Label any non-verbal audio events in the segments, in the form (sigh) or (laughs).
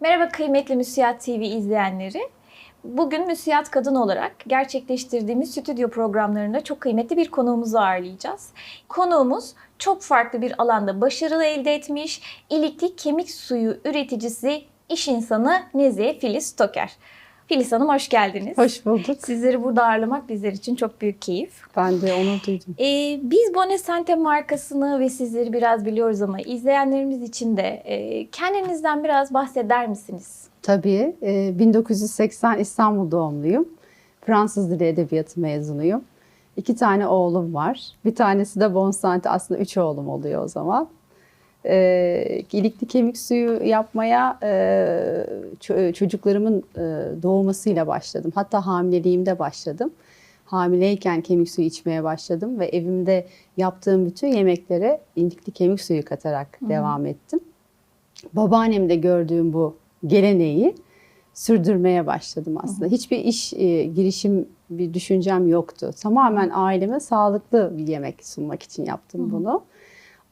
Merhaba kıymetli Müsiyat TV izleyenleri. Bugün Müsiyat Kadın olarak gerçekleştirdiğimiz stüdyo programlarında çok kıymetli bir konuğumuzu ağırlayacağız. Konuğumuz çok farklı bir alanda başarı elde etmiş, ilikli kemik suyu üreticisi, iş insanı Nezihe Filiz Toker. Filiz Hanım hoş geldiniz. Hoş bulduk. Sizleri burada ağırlamak bizler için çok büyük keyif. Ben de onur duydum. Ee, biz Bonesante markasını ve sizleri biraz biliyoruz ama izleyenlerimiz için de e, kendinizden biraz bahseder misiniz? Tabii. e, 1980 İstanbul doğumluyum. Fransız Dili Edebiyatı mezunuyum. İki tane oğlum var. Bir tanesi de Bonsante. Aslında üç oğlum oluyor o zaman. E, ilikli kemik suyu yapmaya e, ço- çocuklarımın e, doğmasıyla başladım. Hatta hamileliğimde başladım. Hamileyken kemik suyu içmeye başladım ve evimde yaptığım bütün yemeklere ilikli kemik suyu katarak devam ettim. Babaannemde gördüğüm bu geleneği sürdürmeye başladım aslında. Hiçbir iş e, girişim bir düşüncem yoktu. Tamamen aileme sağlıklı bir yemek sunmak için yaptım bunu.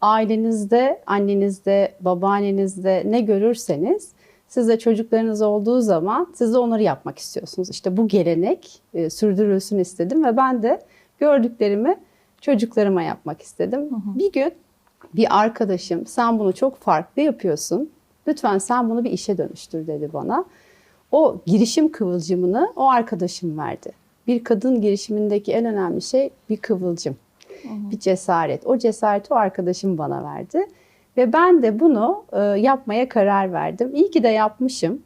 Ailenizde, annenizde, babaannenizde ne görürseniz siz de çocuklarınız olduğu zaman siz de onları yapmak istiyorsunuz. İşte bu gelenek e, sürdürülsün istedim ve ben de gördüklerimi çocuklarıma yapmak istedim. Bir gün bir arkadaşım sen bunu çok farklı yapıyorsun. Lütfen sen bunu bir işe dönüştür dedi bana. O girişim kıvılcımını o arkadaşım verdi. Bir kadın girişimindeki en önemli şey bir kıvılcım, bir cesaret. O cesareti o arkadaşım bana verdi. Ve ben de bunu e, yapmaya karar verdim. İyi ki de yapmışım.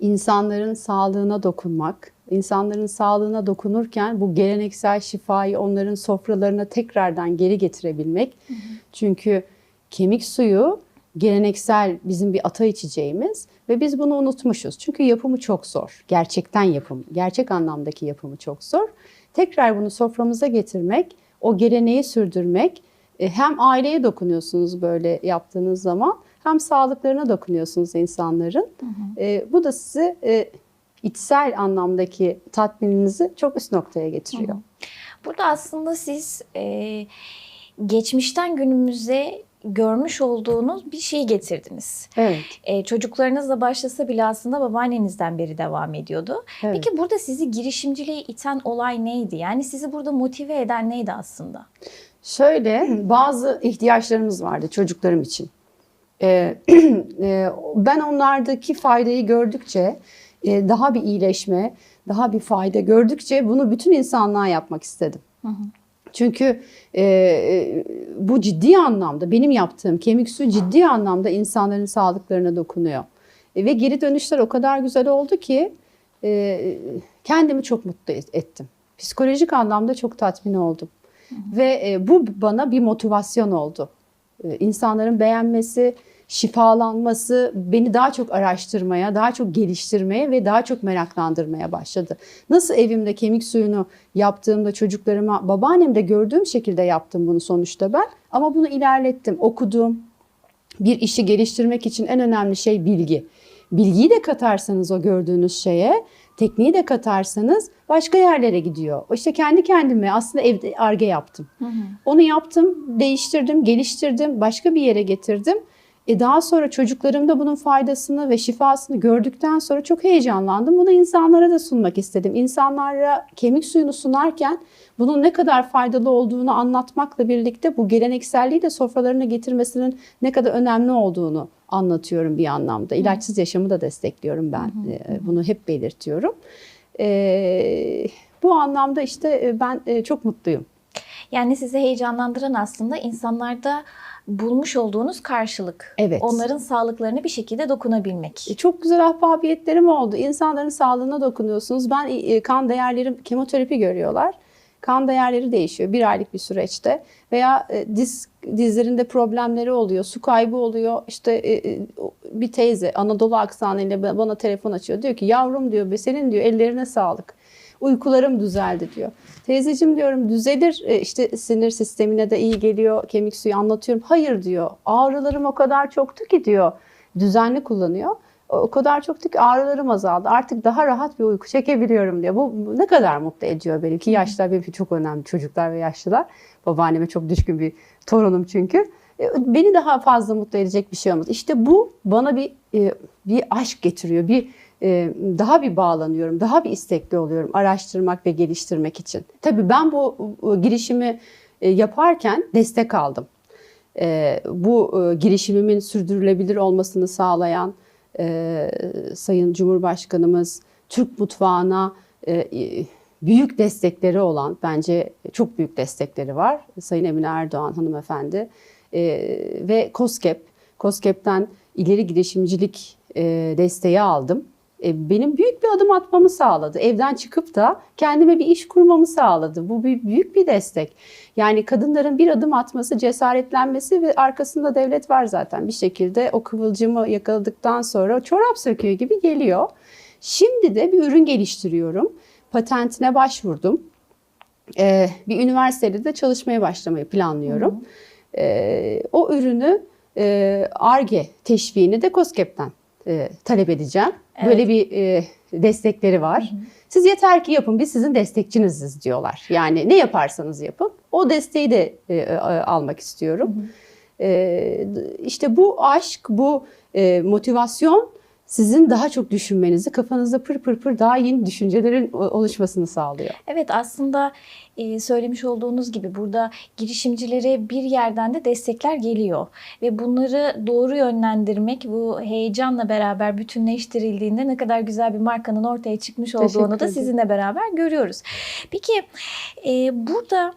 İnsanların sağlığına dokunmak, insanların sağlığına dokunurken bu geleneksel şifayı onların sofralarına tekrardan geri getirebilmek. Çünkü kemik suyu geleneksel bizim bir ata içeceğimiz ve biz bunu unutmuşuz. Çünkü yapımı çok zor. Gerçekten yapım, gerçek anlamdaki yapımı çok zor. Tekrar bunu soframıza getirmek, o geleneği sürdürmek e, hem aileye dokunuyorsunuz böyle yaptığınız zaman hem sağlıklarına dokunuyorsunuz insanların. E, bu da sizi e, içsel anlamdaki tatmininizi çok üst noktaya getiriyor. Burada aslında siz e, geçmişten günümüze görmüş olduğunuz bir şeyi getirdiniz. Evet. E, çocuklarınızla başlasa bile aslında babaannenizden beri devam ediyordu. evet. Peki burada sizi girişimciliğe iten olay neydi? Yani sizi burada motive eden neydi aslında? Şöyle bazı ihtiyaçlarımız vardı çocuklarım için. Ee, (clears throat) ben onlardaki faydayı gördükçe e, daha bir iyileşme, daha bir fayda gördükçe bunu bütün insanlığa yapmak istedim. Çünkü e, e, bu ciddi anlamda benim yaptığım kemik su ciddi anlamda insanların sağlıklarına dokunuyor. E, ve geri dönüşler o kadar güzel oldu ki e, kendimi çok mutlu et- ettim. Psikolojik anlamda çok tatmin oldum. Ve e, bu bana bir motivasyon oldu. E, insanların beğenmesi, şifalanması beni daha çok araştırmaya, daha çok geliştirmeye ve daha çok meraklandırmaya başladı. Nasıl evimde kemik suyunu yaptığımda çocuklarıma babaannemde gördüğüm şekilde yaptım bunu sonuçta ben. Ama bunu ilerlettim, okudum. Bir işi geliştirmek için en önemli şey bilgi. Bilgiyi de katarsanız o gördüğünüz şeye, tekniği de katarsanız başka yerlere gidiyor. İşte kendi kendime aslında evde arge yaptım. Onu yaptım, değiştirdim, geliştirdim, başka bir yere getirdim. E daha sonra çocuklarım da bunun faydasını ve şifasını gördükten sonra çok heyecanlandım. Bunu insanlara da sunmak istedim. İnsanlara kemik suyunu sunarken bunun ne kadar faydalı olduğunu anlatmakla birlikte bu gelenekselliği de sofralarına getirmesinin ne kadar önemli olduğunu anlatıyorum bir anlamda. İlaçsız yaşamı da destekliyorum ben. E, Bunu hep belirtiyorum. E, bu anlamda işte e, ben çok mutluyum. Yani sizi heyecanlandıran aslında insanlarda bulmuş olduğunuz karşılık. Evet. Onların sağlıklarına bir şekilde dokunabilmek. E, Çok güzel ahbabiyetlerim oldu. İnsanların sağlığına dokunuyorsunuz. Ben e, kan değerlerim, kemoterapi görüyorlar. Kan değerleri değişiyor bir aylık bir süreçte. Veya e, diz dizlerinde problemleri oluyor, su kaybı oluyor. İşte e, e, bir teyze Anadolu aksanıyla ba- bana telefon açıyor. Diyor ki yavrum diyor, senin diyor ellerine sağlık. Uykularım düzeldi diyor. Teyzeciğim diyorum düzelir E, işte sinir sistemine de iyi geliyor kemik suyu anlatıyorum. Hayır diyor ağrılarım o kadar çoktu ki diyor düzenli kullanıyor. O kadar çoktu ki ağrılarım azaldı. Artık daha rahat bir uyku çekebiliyorum diyor. Bu, ne kadar mutlu ediyor beni ki yaşlılar benim için çok önemli çocuklar ve yaşlılar. Babaanneme çok düşkün bir torunum çünkü. E, Beni daha fazla mutlu edecek bir şey olmaz. İşte bu bana bir e, bir aşk getiriyor. Bir daha bir bağlanıyorum, daha bir istekli oluyorum araştırmak ve geliştirmek için. Tabii ben bu e, girişimi e, yaparken destek aldım. E, bu e, girişimimin sürdürülebilir olmasını sağlayan e, Sayın Cumhurbaşkanımız Türk mutfağına e, e, büyük destekleri olan, bence çok büyük destekleri var. Sayın Emine Erdoğan hanımefendi e, ve COSGAP, COSGAP'ten ileri girişimcilik e, desteği aldım. E, benim büyük bir adım atmamı sağladı. Evden çıkıp da kendime bir iş kurmamı sağladı. Bu bir, büyük bir destek. Yani kadınların bir adım atması, cesaretlenmesi ve arkasında devlet var zaten. Bir şekilde o kıvılcımı yakaladıktan sonra çorap söküyor gibi geliyor. Şimdi de bir ürün geliştiriyorum. Patentine başvurdum. Ee, bir üniversitede de çalışmaya başlamayı planlıyorum. Ee, o ürünü e, ARGE teşviğini de COSGAP'ten e, talep edeceğim. Böyle bir e, destekleri var. Siz yeter ki yapın biz sizin destekçiniziz diyorlar. Yani ne yaparsanız yapın o desteği de e, e, almak istiyorum. E, işte bu aşk, bu e, motivasyon sizin daha çok düşünmenizi, kafanızda pır pır pır daha yeni düşüncelerin oluşmasını sağlıyor. Evet aslında e, söylemiş olduğunuz gibi burada girişimcilere bir yerden de destekler geliyor ve bunları doğru yönlendirmek bu heyecanla beraber bütünleştirildiğinde ne kadar güzel bir markanın ortaya çıkmış olduğunu da sizinle beraber görüyoruz. Peki e, burada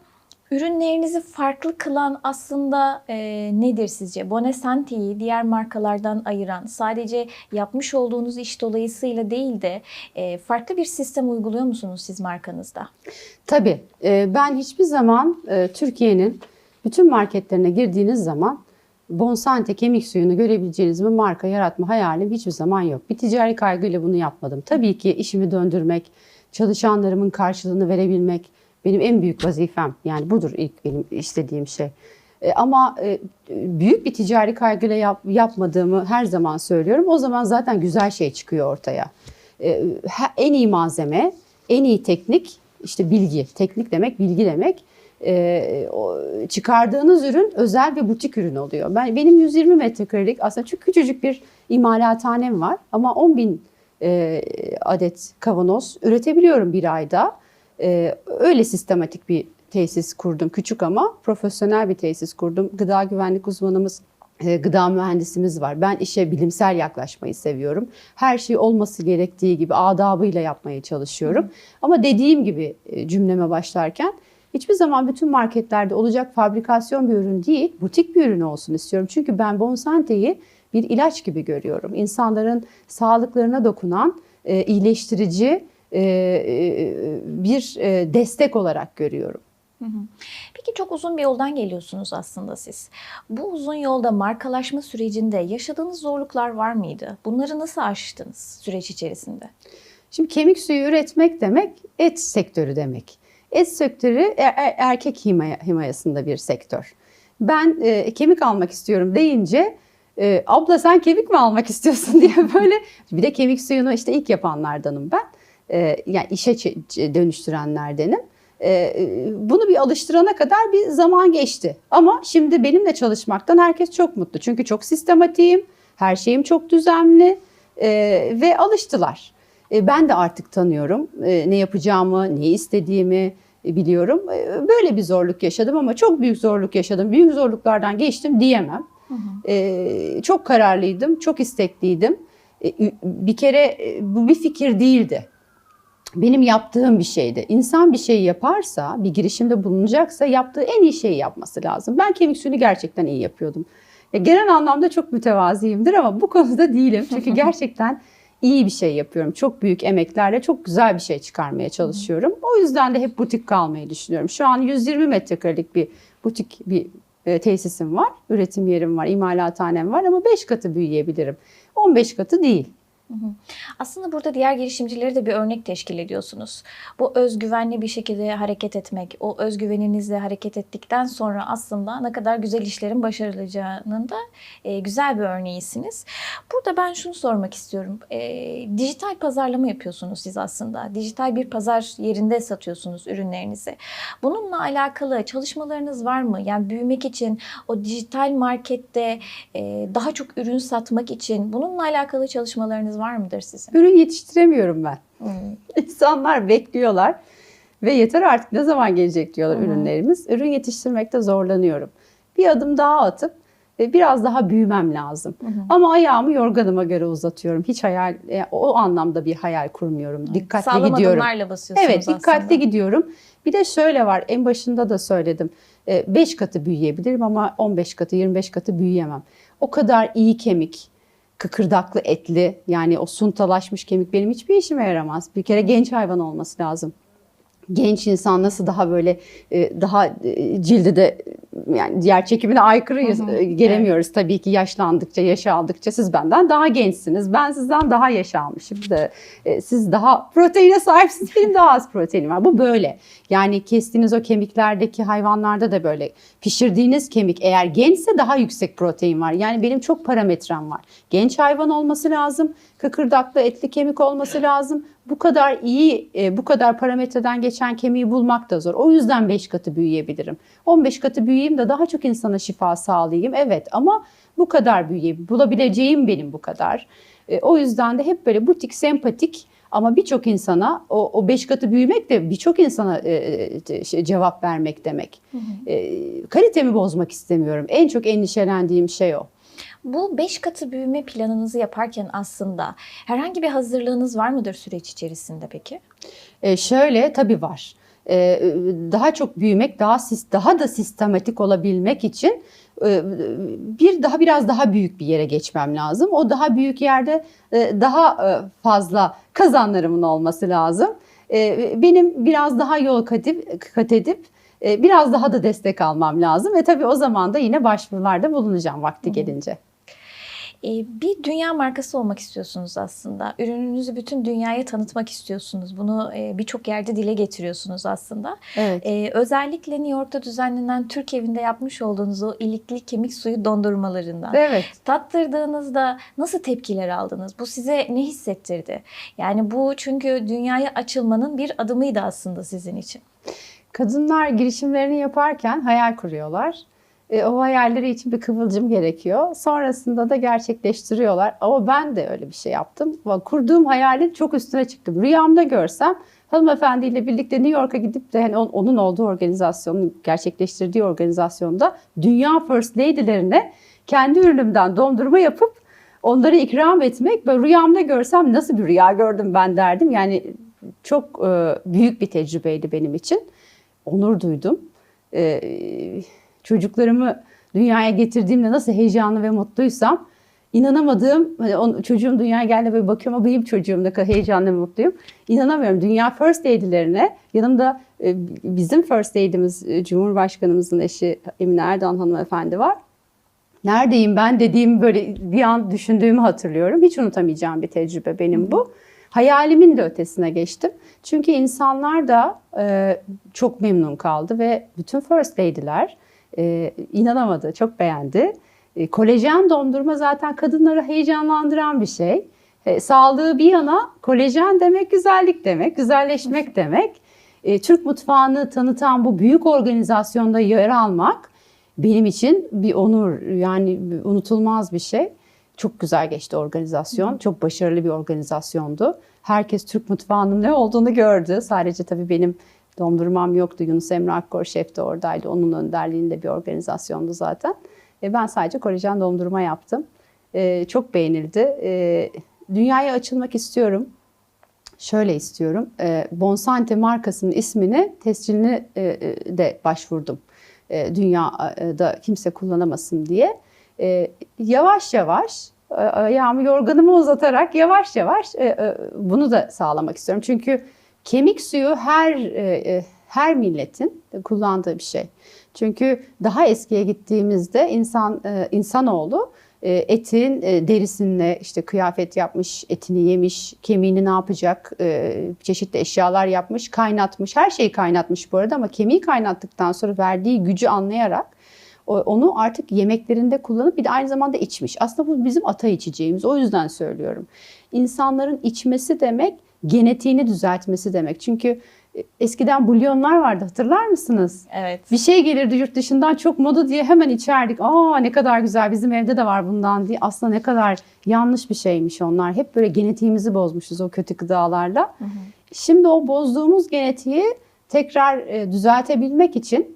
ürünlerinizi farklı kılan aslında e, nedir sizce? Bonesanti'yi diğer markalardan ayıran sadece yapmış olduğunuz iş dolayısıyla değil de e, farklı bir sistem uyguluyor musunuz siz markanızda? Tabii e, ben hiçbir zaman e, Türkiye'nin bütün marketlerine girdiğiniz zaman Bonsante kemik suyunu görebileceğiniz bir marka yaratma hayalim hiçbir zaman yok. Bir ticari kaygıyla bunu yapmadım. Tabii ki işimi döndürmek, çalışanlarımın karşılığını verebilmek benim en büyük vazifem. Yani budur ilk benim istediğim şey. E, ama e, büyük bir ticari kaygıyla yap- yapmadığımı her zaman söylüyorum. O zaman zaten güzel şey çıkıyor ortaya. E, en iyi malzeme, en iyi teknik, işte bilgi. Teknik demek, bilgi demek. Çıkardığınız ürün özel bir butik ürün oluyor. Ben Benim 120 metrekarelik aslında çok küçücük bir imalathanem var. Ama 10 bin adet kavanoz üretebiliyorum bir ayda. E, öyle sistematik bir tesis kurdum. Küçük ama profesyonel bir tesis kurdum. Gıda güvenlik uzmanımız e, gıda mühendisimiz var. Ben işe bilimsel yaklaşmayı seviyorum. Her şey olması gerektiği gibi adabıyla yapmaya çalışıyorum. Ama dediğim gibi e, cümleme başlarken hiçbir zaman bütün marketlerde olacak fabrikasyon bir ürün değil, butik bir ürün olsun istiyorum. Çünkü ben Bonsante'yi bir ilaç gibi görüyorum. İnsanların sağlıklarına dokunan, e, iyileştirici bir e, destek olarak görüyorum. Peki çok uzun bir yoldan geliyorsunuz aslında siz. Bu uzun yolda markalaşma sürecinde yaşadığınız zorluklar var mıydı? Bunları nasıl aştınız süreç içerisinde? Şimdi kemik suyu üretmek demek et sektörü demek. Et sektörü e- e- erkek himaya, himayasında bir sektör. Ben e, kemik almak istiyorum deyince e, abla sen kemik mi almak istiyorsun (laughs) diye böyle bir de kemik suyunu işte ilk yapanlardanım ben. E, yani işe dönüştürenlerdenim. E, bunu bir alıştırana kadar bir zaman geçti. Ama şimdi benimle çalışmaktan herkes çok mutlu. Çünkü çok sistematiğim, her şeyim çok düzenli e, ve alıştılar. E, ben de artık tanıyorum e, ne yapacağımı, ne istediğimi e, biliyorum. E, Böyle bir zorluk yaşadım ama çok büyük zorluk yaşadım. Büyük zorluklardan geçtim diyemem. E, Çok kararlıydım, çok istekliydim. E, Bir kere e, bu bir fikir değildi. Benim yaptığım bir şeydi. İnsan bir şey yaparsa, bir girişimde bulunacaksa yaptığı en iyi şeyi yapması lazım. Ben kemik suyunu gerçekten iyi yapıyordum. Ya genel anlamda çok mütevaziyimdir ama bu konuda değilim. Çünkü (laughs) gerçekten iyi bir şey yapıyorum. Çok büyük emeklerle çok güzel bir şey çıkarmaya çalışıyorum. O yüzden de hep butik kalmayı düşünüyorum. Şu an 120 metrekarelik bir butik bir e, tesisim var. Üretim yerim var, imalathanem var ama 5 katı büyüyebilirim. 15 katı değil. Aslında burada diğer girişimcileri de bir örnek teşkil ediyorsunuz. Bu özgüvenli bir şekilde hareket etmek, o özgüveninizle hareket ettikten sonra aslında ne kadar güzel işlerin başarılacağının da e, güzel bir örneğisiniz. Burada ben şunu sormak istiyorum. E, dijital pazarlama yapıyorsunuz siz aslında. Dijital bir pazar yerinde satıyorsunuz ürünlerinizi. Bununla alakalı çalışmalarınız var mı? Yani büyümek için o dijital markette e, daha çok ürün satmak için bununla alakalı çalışmalarınız var mıdır sizin? Ürün yetiştiremiyorum ben. Hmm. (laughs) İnsanlar bekliyorlar ve yeter artık ne zaman gelecek diyorlar Hı hı. ürünlerimiz. Ürün yetiştirmekte zorlanıyorum. Bir adım daha atıp e, biraz daha büyümem lazım. Hı hı. Ama ayağımı yorganıma göre uzatıyorum. Hiç hayal e, o anlamda bir hayal kurmuyorum. Dikkatli Sağlam gidiyorum. adımlarla basıyorsunuz Evet, dikkatli aslında. gidiyorum. Bir de şöyle var. En başında da söyledim. 5 katı büyüyebilirim ama 15 katı, 25 katı büyüyemem. O kadar iyi kemik, kıkırdaklı etli yani o suntalaşmış kemik benim hiçbir işime yaramaz. Bir kere genç hayvan olması lazım. Genç insan nasıl daha böyle e, daha e, cildi de yani diğer çekimine aykırı Hı hı, e, gelemiyoruz tabii ki yaşlandıkça, yaş aldıkça siz benden daha gençsiniz. Ben sizden daha yaş almışım. E, siz daha proteine sahipsiniz. (laughs) Benim daha az proteinim var. Bu böyle. Yani kestiğiniz o kemiklerdeki hayvanlarda da böyle. Pişirdiğiniz kemik eğer gençse daha yüksek protein var. Yani benim çok parametrem var. Genç hayvan olması lazım. Kıkırdaklı etli kemik olması lazım. Bu kadar iyi, e, bu kadar parametreden geçen kemiği bulmak da zor. O yüzden 5 katı büyüyebilirim. 15 katı büyüyeyim de daha çok insana şifa sağlayayım. Evet ama bu kadar büyüyeyim. Bulabileceğim benim bu kadar. E, o yüzden de hep böyle butik, sempatik ama birçok insana o, o beş katı büyümek de birçok insana e, e, şey, cevap vermek demek. E, kalitemi bozmak istemiyorum. En çok endişelendiğim şey o. Bu 5 katı büyüme planınızı yaparken aslında herhangi bir hazırlığınız var mıdır süreç içerisinde peki? E, şöyle tabii var. E, daha çok büyümek, daha daha da sistematik olabilmek için e, bir daha biraz daha büyük bir yere geçmem lazım. O daha büyük yerde e, daha e, fazla kazanlarımın olması lazım. E, benim biraz daha yol kat edip, kat edip e, biraz daha da destek almam lazım ve tabii o zaman da yine başvurularda bulunacağım vakti gelince. Ee, bir dünya markası olmak istiyorsunuz aslında. Ürününüzü bütün dünyaya tanıtmak istiyorsunuz. Bunu e, birçok yerde dile getiriyorsunuz aslında. Evet. Ee, özellikle New York'ta düzenlenen Türk evinde yapmış olduğunuz o ilikli kemik suyu dondurmalarından. Evet. Tattırdığınızda nasıl tepkiler aldınız? Bu size ne hissettirdi? Yani bu çünkü dünyaya açılmanın bir adımıydı aslında sizin için. Kadınlar girişimlerini yaparken hayal kuruyorlar. E, o hayalleri için bir kıvılcım gerekiyor. Sonrasında da gerçekleştiriyorlar. Ama ben de öyle bir şey yaptım. Kurduğum hayalin çok üstüne çıktım. Rüyamda görsem hanımefendiyle birlikte New York'a gidip de hani on- onun olduğu organizasyonun gerçekleştirdiği organizasyonda dünya first lady'lerine kendi ürünümden dondurma yapıp onları ikram etmek. Böyle rüyamda görsem nasıl bir rüya gördüm ben derdim. Yani çok e, büyük bir tecrübeydi benim için. Onur duydum. E, çocuklarımı dünyaya getirdiğimde nasıl heyecanlı ve mutluysam inanamadığım, hani on- çocuğum dünyaya geldi böyle bakıyorum benim çocuğum ne heyecanlı ve mutluyum. İnanamıyorum. Dünya First Lady'lerine yanımda e, bizim First Lady'miz e, Cumhurbaşkanımızın eşi Emine Erdoğan hanımefendi var. Neredeyim ben dediğim böyle bir an düşündüğümü hatırlıyorum. Hiç unutamayacağım bir tecrübe benim bu. Hayalimin de ötesine geçtim. Çünkü insanlar da e, çok memnun kaldı ve bütün First Lady'ler e, inanamadı, çok beğendi. E, kolajen dondurma zaten kadınları heyecanlandıran bir şey. E, sağlığı bir yana kolajen demek güzellik demek, güzelleşmek demek. E, Türk mutfağını tanıtan bu büyük organizasyonda yer almak benim için bir onur yani unutulmaz bir şey. Çok güzel geçti organizasyon. Çok başarılı bir organizasyondu. Herkes Türk mutfağının ne olduğunu gördü. Sadece tabii benim dondurmam yoktu. Yunus Emre Akkor şef de oradaydı. Onun önderliğinde bir organizasyondu zaten. E, ben sadece kolajen dondurma yaptım. E, çok beğenildi. E, dünyaya açılmak istiyorum. Şöyle istiyorum. E, Bonsante markasının ismini tescilini e, e, de başvurdum. E, dünyada kimse kullanamasın diye. E, yavaş yavaş e, ayağımı yorganımı uzatarak yavaş yavaş e, e, bunu da sağlamak istiyorum. Çünkü kemik suyu her e, e, her milletin kullandığı bir şey. Çünkü daha eskiye gittiğimizde insan e, insanoğlu e, etin e, derisinle işte kıyafet yapmış, etini yemiş, kemiğini ne yapacak, e, çeşitli eşyalar yapmış, kaynatmış, her şeyi kaynatmış bu arada ama kemiği kaynattıktan sonra verdiği gücü anlayarak onu artık yemeklerinde kullanıp bir de aynı zamanda içmiş. Aslında bu bizim ata içeceğimiz. O yüzden söylüyorum. İnsanların içmesi demek genetiğini düzeltmesi demek. Çünkü e, eskiden bulyonlar vardı hatırlar mısınız? Evet. Bir şey gelirdi yurt dışından çok moda diye hemen içerdik. Aa ne kadar güzel bizim evde de var bundan diye. Aslında ne kadar yanlış bir şeymiş onlar. Hep böyle genetiğimizi bozmuşuz o kötü gıdalarla. Şimdi o bozduğumuz genetiği tekrar e, düzeltebilmek için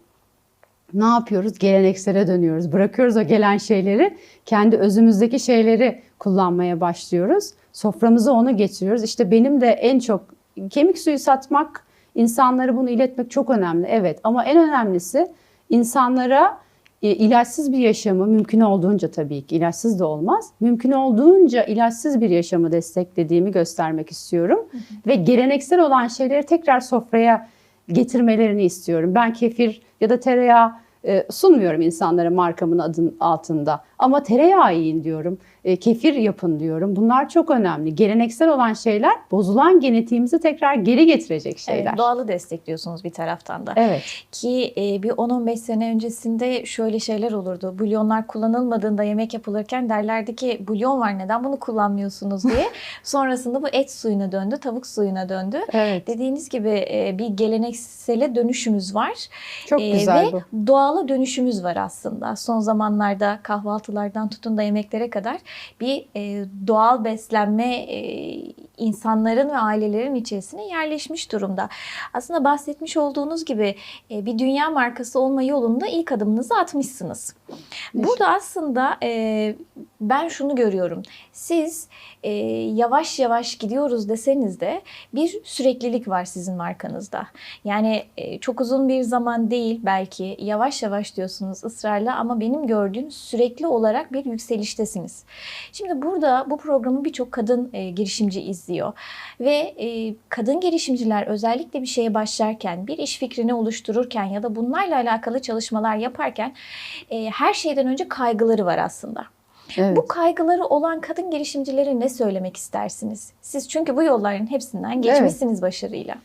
ne yapıyoruz? Geleneksele dönüyoruz. Bırakıyoruz o gelen şeyleri, kendi özümüzdeki şeyleri kullanmaya başlıyoruz. Soframıza onu getiriyoruz. İşte benim de en çok kemik suyu satmak, insanlara bunu iletmek çok önemli. Evet ama en önemlisi insanlara e, ilaçsız bir yaşamı mümkün olduğunca tabii ki ilaçsız da olmaz. Mümkün olduğunca ilaçsız bir yaşamı desteklediğimi göstermek istiyorum. Ve geleneksel olan şeyleri tekrar sofraya getirmelerini istiyorum. Ben kefir ya da tereyağı sunmuyorum insanlara markamın adın altında. Ama tereyağı yiyin diyorum. E, kefir yapın diyorum. Bunlar çok önemli. Geleneksel olan şeyler bozulan genetiğimizi tekrar geri getirecek şeyler. Evet, doğalı destekliyorsunuz bir taraftan da. Evet. Ki e, bir 10-15 sene öncesinde şöyle şeyler olurdu. Bulyonlar kullanılmadığında yemek yapılırken derlerdi ki bulyon var neden bunu kullanmıyorsunuz diye. (laughs) Sonrasında bu et suyuna döndü, tavuk suyuna döndü. Evet. Dediğiniz gibi e, bir geleneksele dönüşümüz var. Çok E, güzel ve bu. doğala dönüşümüz var aslında. Son zamanlarda kahvaltılardan tutun da yemeklere kadar bir e, doğal beslenme e, insanların ve ailelerin içerisine yerleşmiş durumda. Aslında bahsetmiş olduğunuz gibi e, bir dünya markası olma yolunda ilk adımınızı atmışsınız. Burada aslında e, ben şunu görüyorum. Siz e, yavaş yavaş gidiyoruz deseniz de bir süreklilik var sizin markanızda. Yani e, çok uzun bir zaman değil belki yavaş yavaş diyorsunuz ısrarla ama benim gördüğüm sürekli olarak bir yükseliştesiniz. Şimdi burada bu programı birçok kadın e, girişimci izliyor ve e, kadın girişimciler özellikle bir şeye başlarken, bir iş fikrini oluştururken ya da bunlarla alakalı çalışmalar yaparken e, her şeyden önce kaygıları var aslında. Evet. Bu kaygıları olan kadın girişimcilere ne söylemek istersiniz? Siz çünkü bu yolların hepsinden geçmişsiniz başarıyla.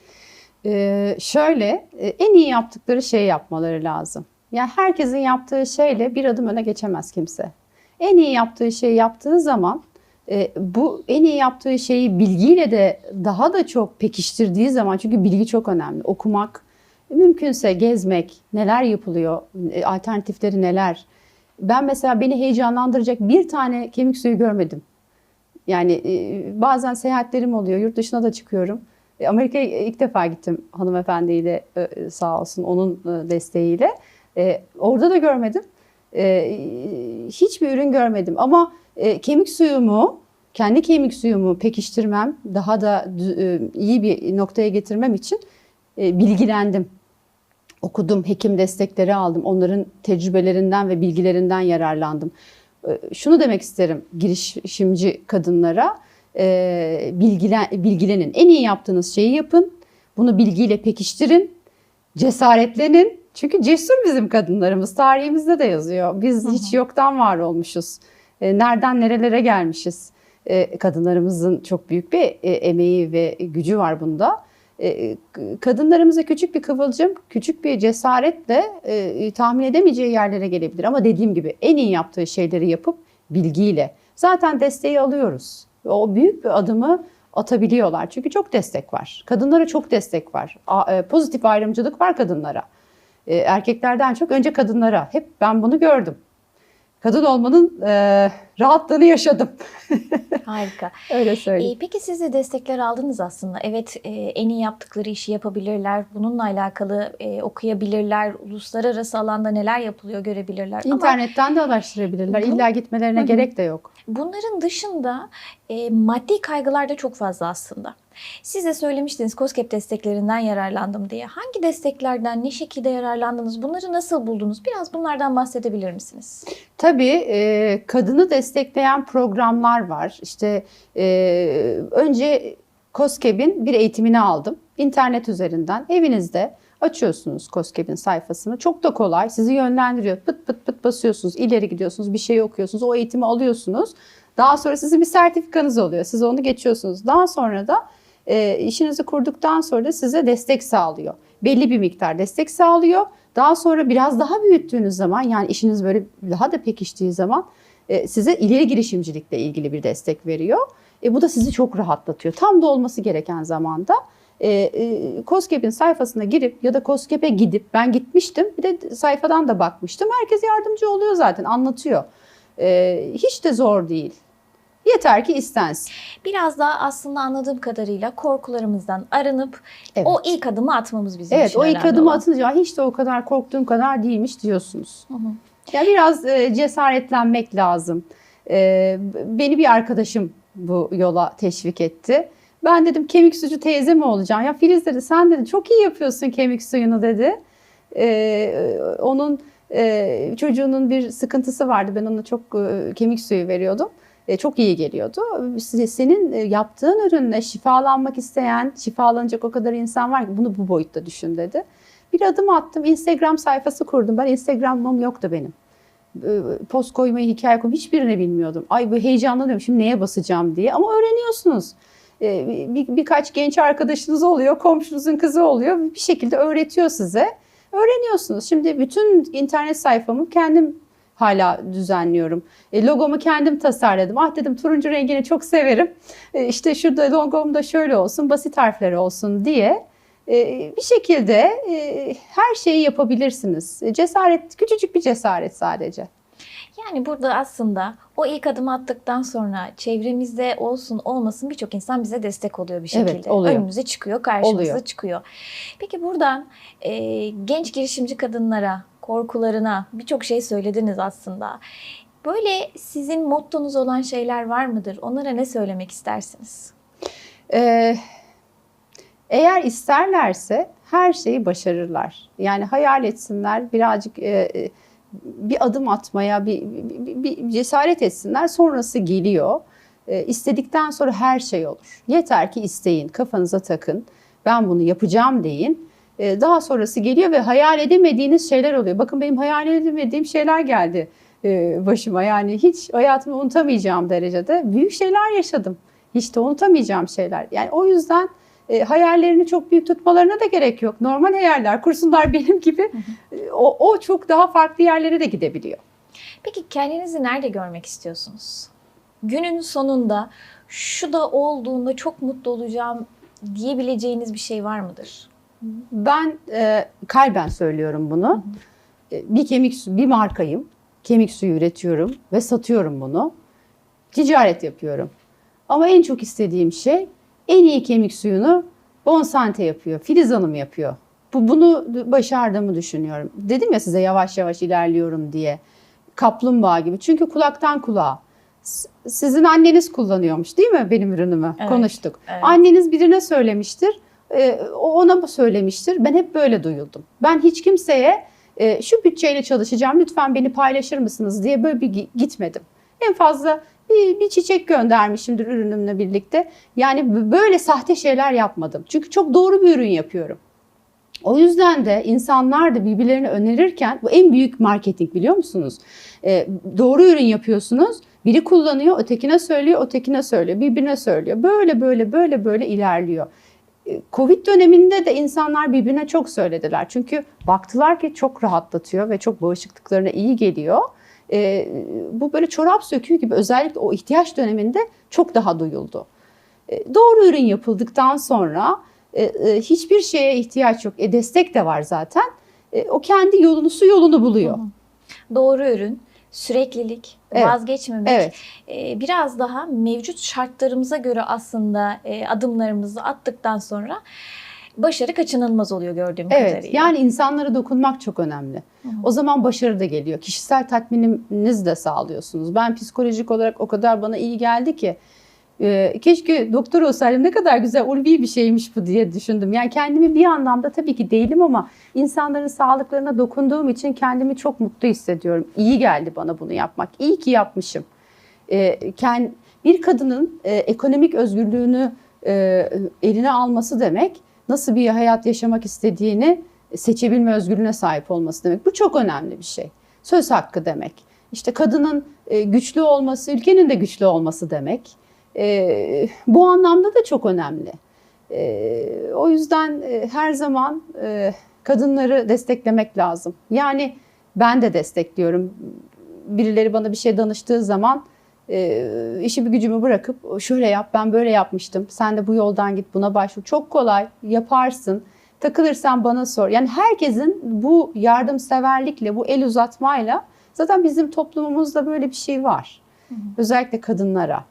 Ee, şöyle e, en iyi yaptıkları şeyi yapmaları lazım. Yani herkesin yaptığı şeyle bir adım öne geçemez kimse. En iyi yaptığı şeyi yaptığı zaman e, bu en iyi yaptığı şeyi bilgiyle de daha da çok pekiştirdiği zaman çünkü bilgi çok önemli. Okumak, mümkünse gezmek, neler yapılıyor, e, alternatifleri neler. Ben mesela beni heyecanlandıracak bir tane kemik suyu görmedim. Yani e, bazen seyahatlerim oluyor, yurt dışına da çıkıyorum. E, Amerika'ya ilk defa gittim hanımefendiyle sağ olsun onun desteğiyle. Orada da görmedim. Hiçbir ürün görmedim ama kemik suyumu, kendi kemik suyumu pekiştirmem, daha da iyi bir noktaya getirmem için bilgilendim. Okudum, hekim destekleri aldım. Onların tecrübelerinden ve bilgilerinden yararlandım. E, Şunu demek isterim girişimci kadınlara. e, bilgilen, bilgilenin. En iyi yaptığınız şeyi yapın. Bunu bilgiyle pekiştirin. Cesaretlenin. Çünkü cesur bizim kadınlarımız. Tarihimizde de yazıyor. Biz hiç yoktan var olmuşuz. E, Nereden nerelere gelmişiz. Kadınlarımızın çok büyük bir e, emeği ve gücü var bunda. E, k- Kadınlarımıza küçük bir kıvılcım, küçük bir cesaretle e, tahmin edemeyeceği yerlere gelebilir. Ama dediğim gibi en iyi yaptığı şeyleri yapıp bilgiyle. Zaten desteği alıyoruz. O büyük bir adımı atabiliyorlar. Çünkü çok destek var. Kadınlara çok destek var. E, Pozitif ayrımcılık var kadınlara. E, Erkeklerden çok önce kadınlara. Hep ben bunu gördüm. Kadın olmanın e, rahatlığını yaşadım. (laughs) Harika. Öyle söyleyeyim. Ee, peki siz de destekler aldınız aslında. Evet e, en iyi yaptıkları işi yapabilirler. Bununla alakalı e, okuyabilirler. Uluslararası alanda neler yapılıyor görebilirler. Ama İnternetten de araştırabilirler. İlla gitmelerine hı. gerek de yok. bunların dışında e, maddi kaygılar da çok fazla aslında. Siz de söylemiştiniz COSGAP desteklerinden yararlandım diye. Hangi desteklerden ne şekilde yararlandınız? Bunları nasıl buldunuz? Biraz bunlardan bahsedebilir misiniz? Tabii e, kadını destekleyen programlar var. İşte e, önce COSGAP'in bir eğitimini aldım. İnternet üzerinden evinizde Açıyorsunuz COSGAP'in sayfasını. Çok da kolay. Sizi yönlendiriyor. Pıt pıt pıt basıyorsunuz. ileri gidiyorsunuz. Bir şey okuyorsunuz. O eğitimi alıyorsunuz. Daha sonra sizin bir sertifikanız oluyor. Siz onu geçiyorsunuz. Daha sonra da e, işinizi kurduktan sonra da size destek sağlıyor. Belli bir miktar destek sağlıyor. Daha sonra biraz daha büyüttüğünüz zaman yani işiniz böyle daha da pekiştiği zaman e, size ileri girişimcilikle ilgili bir destek veriyor. E, bu da sizi çok rahatlatıyor. Tam da olması gereken zamanda e, e, COSGAP'in sayfasına girip ya da COSGAP'e gidip ben gitmiştim bir de sayfadan da bakmıştım. Herkes yardımcı oluyor zaten anlatıyor. E, hiç de zor değil. Yeter ki istensin. Biraz daha aslında anladığım kadarıyla korkularımızdan arınıp Evet. o ilk adımı atmamız bizim Evet için o ilk adımı olan. atınca hiç de o kadar korktuğum kadar değilmiş diyorsunuz. Hı hı. Ya biraz e, cesaretlenmek lazım. E, beni bir arkadaşım bu yola teşvik etti. Ben dedim kemik sucu teyze mi olacağım? Ya Filiz dedi sen dedi çok iyi yapıyorsun kemik suyunu dedi. E, onun e, çocuğunun bir sıkıntısı vardı. Ben ona çok e, kemik suyu veriyordum. E, çok iyi geliyordu. Senin e, yaptığın ürünle şifalanmak isteyen, şifalanacak o kadar insan var ki bunu bu boyutta düşün dedi. Bir adım attım. Instagram sayfası kurdum. Ben Instagram'ım yoktu benim. Post koymayı, hikaye koymayı hiçbirini bilmiyordum. Ay bu heyecanlanıyorum şimdi neye basacağım diye. Ama öğreniyorsunuz. E, bir, birkaç genç arkadaşınız oluyor, komşunuzun kızı oluyor. Bir şekilde öğretiyor size. Öğreniyorsunuz. Şimdi bütün internet sayfamı kendim hala düzenliyorum. E, logomu kendim tasarladım. Ah dedim turuncu rengini çok severim. E, işte şurada logom da şöyle olsun, basit harfleri olsun diye e, bir şekilde e, her şeyi yapabilirsiniz. E, Cesaret, küçücük bir cesaret sadece. Yani burada aslında o ilk adımı attıktan sonra çevremizde olsun olmasın birçok insan bize destek oluyor bir şekilde. Evet, oluyor. Önümüze çıkıyor, karşımıza Oluyor. çıkıyor. Peki buradan e, genç girişimci kadınlara, korkularına birçok şey söylediniz aslında. Böyle sizin mottonuz olan şeyler var mıdır? Onlara ne söylemek istersiniz? Ee, eğer isterlerse her şeyi başarırlar. Yani hayal etsinler, birazcık e, e, bir adım atmaya, bir, bir, bir- cesaret etsinler. Sonrası geliyor. E, istedikten sonra her şey olur. Yeter ki isteyin, kafanıza takın. Ben bunu yapacağım deyin. E, daha sonrası geliyor ve hayal edemediğiniz şeyler oluyor. Bakın benim hayal edemediğim şeyler geldi e, başıma. Yani hiç hayatımı unutamayacağım derecede büyük şeyler yaşadım. Hiç de unutamayacağım şeyler. Yani o yüzden e, hayallerini çok büyük tutmalarına da gerek yok. Normal hayaller kursunlar (laughs) benim gibi. E, O, o çok daha farklı yerlere de gidebiliyor. Peki kendinizi nerede görmek istiyorsunuz? Günün sonunda şu da olduğunda çok mutlu olacağım diyebileceğiniz bir şey var mıdır? Ben e, kalben söylüyorum bunu. E, bir kemik bir markayım. Kemik suyu üretiyorum ve satıyorum bunu. Ticaret yapıyorum. Ama en çok istediğim şey en iyi kemik suyunu Bonsante yapıyor. Filiz Hanım yapıyor. Bu, bunu başardığımı düşünüyorum. Dedim ya size yavaş yavaş ilerliyorum diye. Kaplumbağa gibi. Çünkü kulaktan kulağa. Sizin anneniz kullanıyormuş değil mi benim ürünümü? Evet, Konuştuk. evet. Anneniz birine söylemiştir. E, o ona söylemiştir. Ben hep böyle duyuldum. Ben hiç kimseye e, şu bütçeyle çalışacağım lütfen beni paylaşır mısınız diye böyle bir gi- gitmedim. En fazla bir, bir çiçek göndermişimdir ürünümle birlikte. Yani böyle sahte şeyler yapmadım. Çünkü çok doğru bir ürün yapıyorum. O yüzden de insanlar da birbirlerini önerirken bu en büyük marketing biliyor musunuz? E, doğru ürün yapıyorsunuz. Biri kullanıyor, ötekine söylüyor, ötekine söylüyor, birbirine söylüyor. Böyle böyle böyle böyle ilerliyor. E, Covid döneminde de insanlar birbirine çok söylediler. Çünkü baktılar ki çok rahatlatıyor ve çok bağışıklıklarına iyi geliyor. E, bu böyle çorap söküğü gibi özellikle o ihtiyaç döneminde çok daha duyuldu. E, doğru ürün yapıldıktan sonra e, e, hiçbir şeye ihtiyaç yok. E, destek de var zaten. E, o kendi yolunu, su yolunu buluyor. Doğru ürün, süreklilik, Evet. vazgeçmemek, Evet. e, biraz daha mevcut şartlarımıza göre aslında e, adımlarımızı attıktan sonra başarı kaçınılmaz oluyor gördüğüm Evet, kadarıyla. yani insanlara dokunmak çok önemli. O zaman başarı da geliyor. Kişisel tatmininiz de sağlıyorsunuz. Ben psikolojik olarak o kadar bana iyi geldi ki e, keşke doktor olsaydım ne kadar güzel ulvi bir şeymiş bu diye düşündüm. Yani kendimi bir anlamda tabii ki değilim ama insanların sağlıklarına dokunduğum için kendimi çok mutlu hissediyorum. İyi geldi bana bunu yapmak. İyi ki yapmışım. E, kend- bir kadının e, ekonomik özgürlüğünü e, eline alması demek nasıl bir hayat yaşamak istediğini seçebilme özgürlüğüne sahip olması demek. Bu çok önemli bir şey. Söz hakkı demek. İşte kadının e, güçlü olması, ülkenin de güçlü olması demek. E, bu anlamda da çok önemli. E, o yüzden e, her zaman e, kadınları desteklemek lazım. Yani ben de destekliyorum. Birileri bana bir şey danıştığı zaman e, işi bir gücümü bırakıp şöyle yap ben böyle yapmıştım. Sen de bu yoldan git buna başvur. Çok kolay yaparsın. Takılırsan bana sor. Yani herkesin bu yardımseverlikle, bu el uzatmayla zaten bizim toplumumuzda böyle bir şey var. Özellikle kadınlara.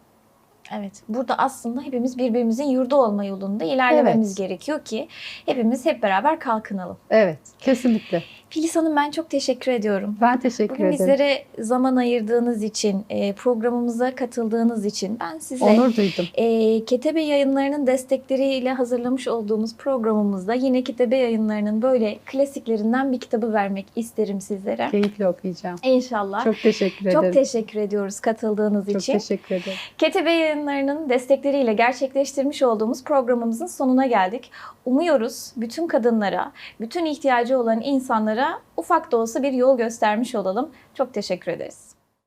Evet. Burada aslında hepimiz birbirimizin yurdu olma yolunda ilerlememiz Evet. gerekiyor ki hepimiz hep beraber kalkınalım. Evet, kesinlikle. Filiz Hanım ben çok teşekkür ediyorum. Ben teşekkür Bugün ederim. bizlere zaman ayırdığınız için, e, programımıza katıldığınız için ben size Onur duydum. e, Ketebe Yayınları'nın destekleriyle hazırlamış olduğumuz programımızda yine Ketebe Yayınları'nın böyle klasiklerinden bir kitabı vermek isterim sizlere. Keyifle okuyacağım. İnşallah. Çok, Çok teşekkür ederim. teşekkür ediyoruz katıldığınız Çok için. teşekkür ederim. Ketebe Yayınları'nın destekleriyle gerçekleştirmiş olduğumuz programımızın sonuna geldik. Umuyoruz bütün kadınlara, bütün ihtiyacı olan insanlara ufak da olsa bir yol göstermiş olalım. Çok teşekkür ederiz.